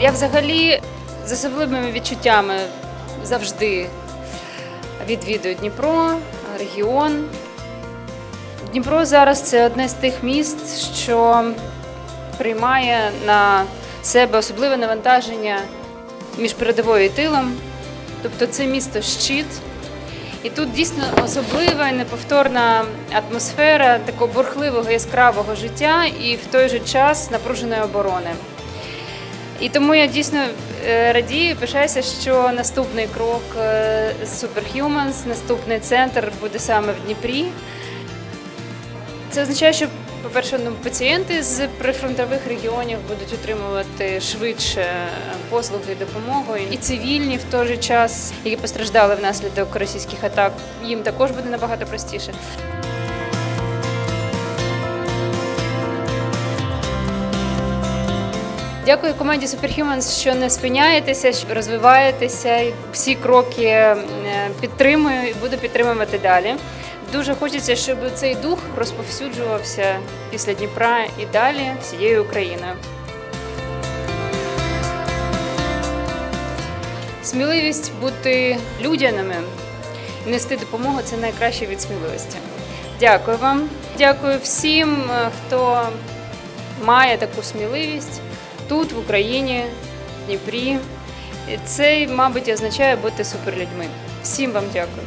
Я взагалі з особливими відчуттями завжди відвідую Дніпро, регіон. Дніпро зараз це одне з тих міст, що приймає на себе особливе навантаження між передовою і тилом. Тобто це місто щит. І тут дійсно особлива і неповторна атмосфера такого бурхливого яскравого життя і в той же час напруженої оборони. І тому я дійсно е, радію, пишаюся, що наступний крок е, Superhumans, наступний центр буде саме в Дніпрі. Це означає, що, по-перше, ну, пацієнти з прифронтових регіонів будуть отримувати швидше послуги і допомогу. І цивільні в той же час, які постраждали внаслідок російських атак, їм також буде набагато простіше. Дякую команді Superhumans, що не спиняєтеся, що розвиваєтеся. Всі кроки е, підтримую і буду підтримувати далі. Дуже хочеться, щоб цей дух розповсюджувався після Дніпра і далі всією Україною. Сміливість бути людяними і нести допомогу це найкраще від сміливості. Дякую вам. Дякую всім, е, хто має таку сміливість тут, в Україні, в Дніпрі. І Це, мабуть, означає бути суперлюдьми. Всім вам дякую.